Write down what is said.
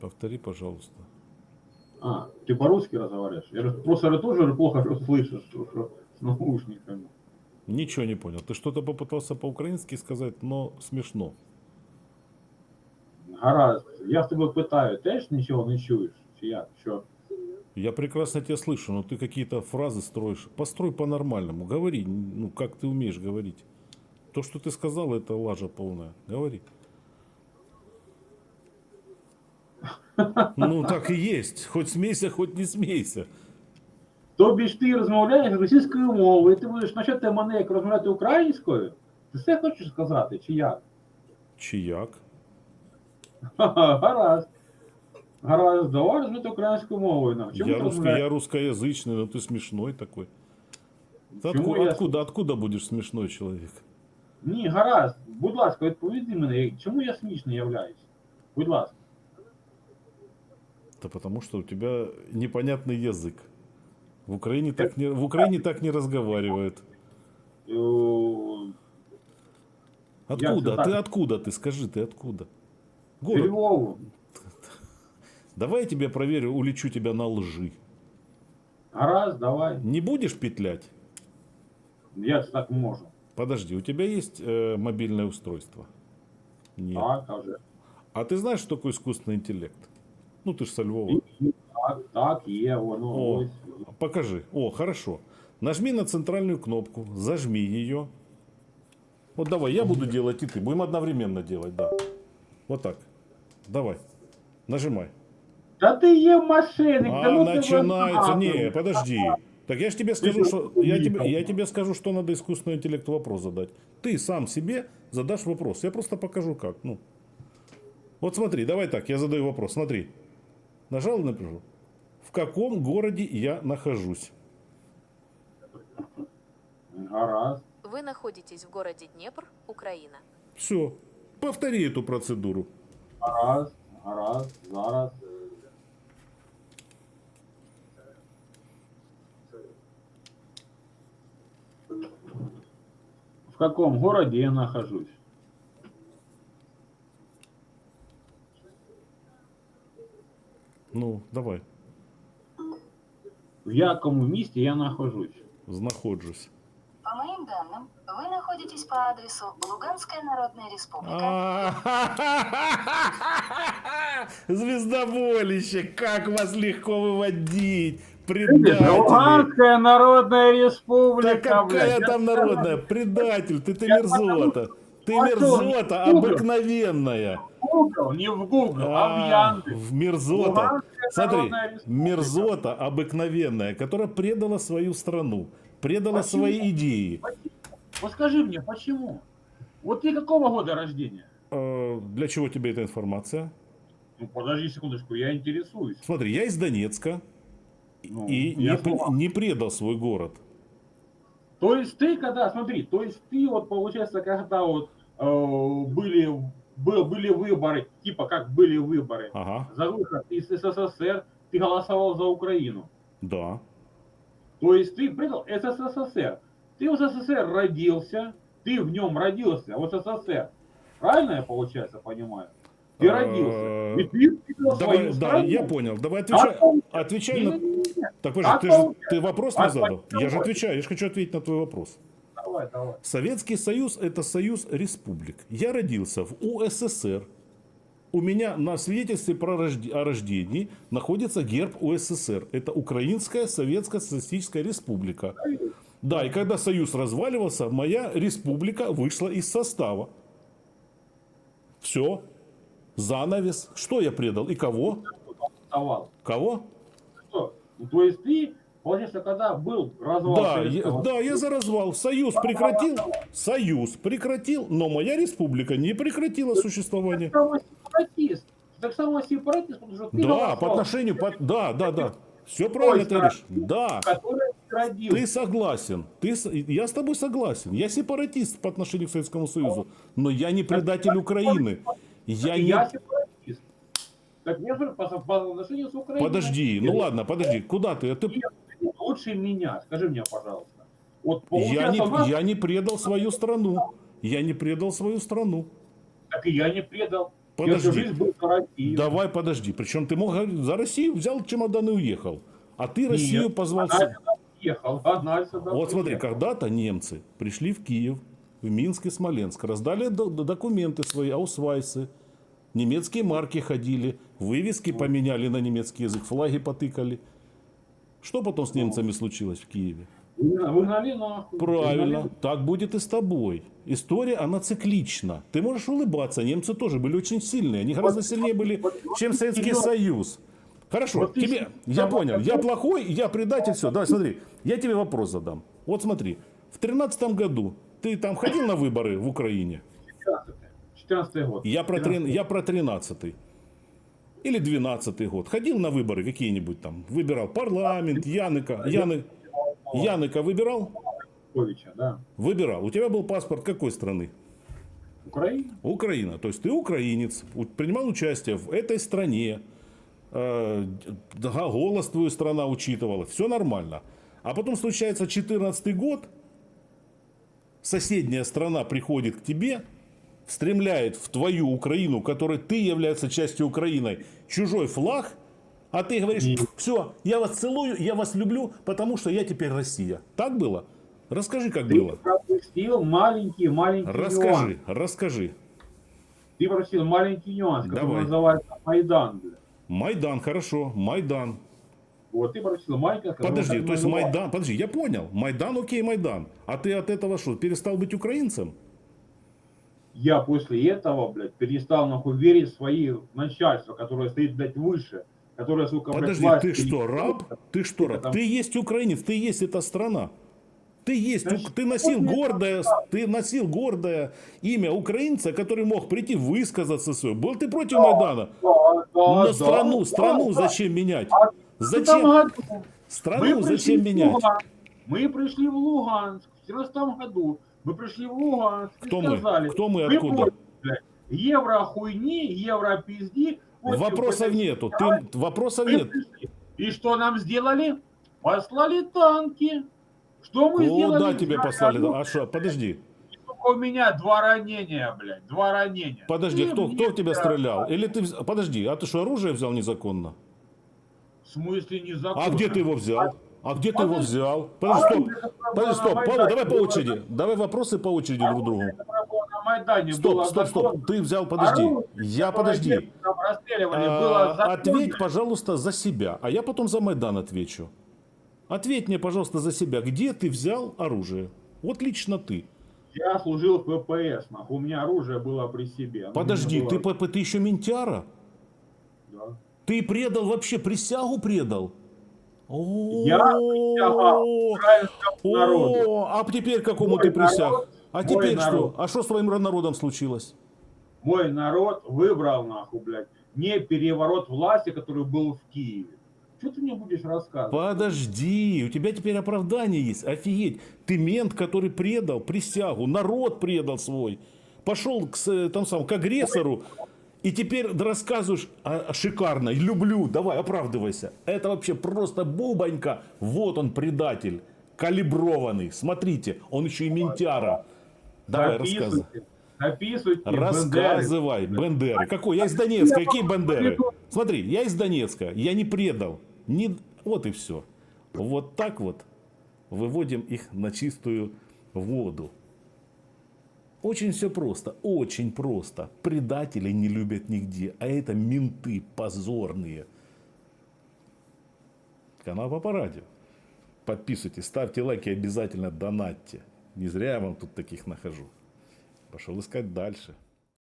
Повтори, пожалуйста. А, ты по-русски разговариваешь? Я же просто я тоже плохо слышу, что, что с наушниками. Ничего не понял. Ты что-то попытался по-украински сказать, но смешно. Гаразд, я з тебе питаю, теж нічого не чуєш? Чи як? Що? Я прекрасно тебя слышу, но ты какие-то фразы строишь. Построй по-нормальному. Говори, ну, как ты умеешь говорить. То, что ты сказал, это лажа полная. Говори. Ну, так и есть. Хоть смейся, хоть не смейся. Тобі ж ти розмовляєш російською мовою, і ти будеш навчати мене як розмовляти українською? Ти все хочеш сказати, чи як? Чияк. Ха-ха, Гаразд. Гаразд, давай розмовляти українською мовою нам. Чому Я, ти русско, розмовляєш? я русскоязычный, но ты смешной такой. Ты Почему отку- я- откуда, откуда будешь смешной человек? Ні, гаразд. Будь ласка, відповіди мене, чому я смішний являюсь? Будь ласка. Да потому что у тебя непонятный язык. В Украине так не, в Украине так не разговаривают. Е, Откуда? так? Ты откуда? Ты скажи, ты откуда? Город. Львову. Давай я тебя проверю, улечу тебя на лжи. Гаразд, давай. Не будешь петлять? Я так можу. Подожди, у тебя есть э, мобильное устройство? Нет. А вже. А ты знаешь, что такое искусственный интеллект? Ну, ты же со Львова. Так, так, є, воно О. ось. Покажи. О, хорошо. Нажми на центральную кнопку, зажми ее. Вот давай, я буду делать и ты. Будем одновременно делать, да. Вот так. Давай. Нажимай. Та ти є мошенник, А, да ну начинается. Не, подожди. Так я же тебе скажу, что я тебе, я тебе скажу, что надо искусственному интеллекту вопрос задать. Ты сам себе задашь вопрос. Я просто покажу как. Ну. Вот смотри, давай так, я задаю вопрос. Смотри. Нажал и напишу. В каком городе я нахожусь? Гаразд. Вы находитесь в городе Днепр, Украина. Все. Повтори эту процедуру. Гаразд, гаразд, зараз. В каком городе я нахожусь? Ну, давай. В якому місті я нахожусь? Знаходжусь. По моим данным, вы находитесь по адресу Луганская Народная Республика, А, Звездоболище, как вас легко выводить, предатели. Луганська Народна Да Республіка, какая блядь. там народная? Предатель, ты, ты мерзота. Ты А что, мерзота Google? обыкновенная. Google, не в Google, а, в А, Яндекс. в мерзота. Смотри, мерзота обыкновенная, которая предала свою страну, предала Почему? свои идеи. Вот скажи мне, почему? Вот ты какого года рождения? Э, Для чего тебе эта информация? Ну, подожди секундочку, я интересуюсь. Смотри, я из Донецка Ну, и не, слова. не предал свой город. То есть ты когда, смотри, то есть ты вот получается, когда вот э, были, был- были выборы, типа как были выборы Ага, за выход из СССР, ты голосовал за Украину. да. То есть ты предал СССР. Ты в СССР родился, ты в нем родился, в СССР. Правильно я, получается, понимаю? Ты Э, родился. И ты Давай, да, я понял. Давай отвечай, А, отвечай на... Не-не-не, Так, подожди, А ты, же, ты вопрос А не задал? Я же отвечаю, я же хочу ответить на твой вопрос. Давай, давай. Советский Союз – это союз республик. Я родился в УССР. У меня на свидетельстве про рожде- о рождении находится герб УССР. Это Украинская Советская Социалистическая Республика. Да, и когда Союз разваливался, моя республика вышла из состава. Все. Занавес. Что я предал и кого? Кого? Что? То есть ты, получается, когда был развал Да, я, да, я за развал. Союз прекратил. Союз прекратил, но моя республика не прекратила существование. Так само сепаратист. Потому что ты Да, по отношению, по- да, да, да. Все правильно ты говоришь. Да, ты согласен. Ты, я с тобой согласен. Я сепаратист по отношению к Советскому Союзу. Но я не предатель Украины. Я не... Так же по, по отношению с Украиной. Подожди, ну ладно, подожди. Куда ты? Ты- Ты лучше меня. Скажи мне, пожалуйста. Вот Я у нас- не, я не предал свою страну. Я не предал свою страну. Так и я не предал. Подожди. был. Давай подожди. Причем ты мог за Россию взял чемодан и уехал. А ты Россию Нет, позвал... Она она сюда Вот смотри, когда-то немцы пришли в Киев, в Минск и Смоленск, раздали до- до- документы свои, аусвайсы, немецкие марки ходили, вывески поменяли на немецкий язык, флаги потыкали. Что потом с немцами случилось в Киеве? Выгнали нахуй. Правильно, Выгнали. так будет и с тобой. История, она циклична. Ты можешь улыбаться, немцы тоже были очень сильные. Они гораздо сильнее были, чем Советский Союз. Хорошо, Вот тебе, я понял, я плохой, я предатель, все. Давай смотри, я тебе вопрос задам. Вот смотри, в тринадцатом году ты там ходил на выборы в Украине? 14 год. Я про, 14. трин- я про 13 или 12 год. Ходил на выборы какие-нибудь там? Выбирал парламент, Яника. Яны, Яника выбирал? Да. Выбирал. У тебя был паспорт какой страны? Украина. Украина. То есть ты украинец, принимал участие в этой стране, э, голос твою страна учитывала, все нормально. А потом случается 14 год, соседняя страна приходит к тебе, стремляет в твою Украину, которой ты являешься частью Украины, чужой флаг, а ты говоришь, все, я вас целую, я вас люблю, потому что я теперь Россия. Так было? Расскажи, как Ты было. пропустил маленький, маленький нюанс. Расскажи, расскажи. Ты пропустил маленький нюанс, который Давай. называется Майдан. блядь. Майдан, хорошо, Майдан. Вот ты маленький, который Подожди, то есть. Майдан, подожди, я понял. Майдан, окей, Майдан. А ты от этого что, перестал быть украинцем? Я после этого, блядь, перестал нахуй верить в свои начальства, которое стоит, блядь, выше. Которое, сука, блядь, Подожди, власть ты что, раб? Ты что, раб? там- Ты есть украинец, ты есть эта страна. Ты есть, Значит, ты носил гордое, ты носил гордое имя украинца, который мог прийти высказаться свое. Был ты против Майдана? Да, да, Но да, страну, да, страну да. зачем менять? А Зачем? 14 году Страну зачем менять? Мы пришли в Луганск в 14 году. Мы пришли в Луганск и Кто мы? сказали, Кто мы, «Вы откуда? блядь, евро хуйни, евро пизди. против Вопросов этой нету. страны». Ты, вопросов нет. пришли. И что нам сделали? Послали танки. Что мы сделали? Куда тебе послали? одну- А что, подожди. У меня два ранения, блядь. Два ранения. Подожди, Ты кто, кто в тебя стрелял? Или ты... Подожди, а ты что, оружие взял незаконно? В смысле незаконно? А где ты его взял? А где ты его взял? Подожди, стоп. Подожди, стоп. Павел, давай по очереди. Давай вопросы по очереди друг другу. Стоп, стоп, стоп. Ты взял, подожди. Я, подожди. А. Ответь, пожалуйста, за себя. А я потом за Майдан отвечу. Ответь мне, пожалуйста, за себя. Где ты взял оружие? Вот лично ты. Я служил в ВПС. У меня оружие было при себе. Подожди, ты, было- п- ты еще ментяра? Да. Ты предал вообще, присягу предал? Я присягал О, а теперь какому Мой ты присяг? А теперь что? А что с твоим народом случилось? Мой народ выбрал, нахуй, блядь, не переворот власти, который был в Киеве. Что ты мне будешь рассказывать? Подожди, у тебя теперь оправдание есть. Офигеть. Ты мент, который предал присягу, народ предал свой. Пошел к, там сам, к агрессору. И теперь рассказываешь а, шикарно, люблю, давай, оправдывайся. Это вообще просто бубонька. Вот он, предатель, калиброванный. Смотрите, он еще и ментяра. Давай, рассказывай. Записывайте. Записывайте. Бендеры. Рассказывай, Бендеры. Какой? Я из Донецка. Какие Бендеры? Смотри, я из Донецка. Я не предал. Не... Вот и все. Вот так вот выводим их на чистую воду. Очень все просто, очень просто. Предателей не любят нигде, а это менты позорные. Канал Папа Радио. Подписывайтесь, ставьте лайки, обязательно донатьте. Не зря я вам тут таких нахожу. Пошел искать дальше.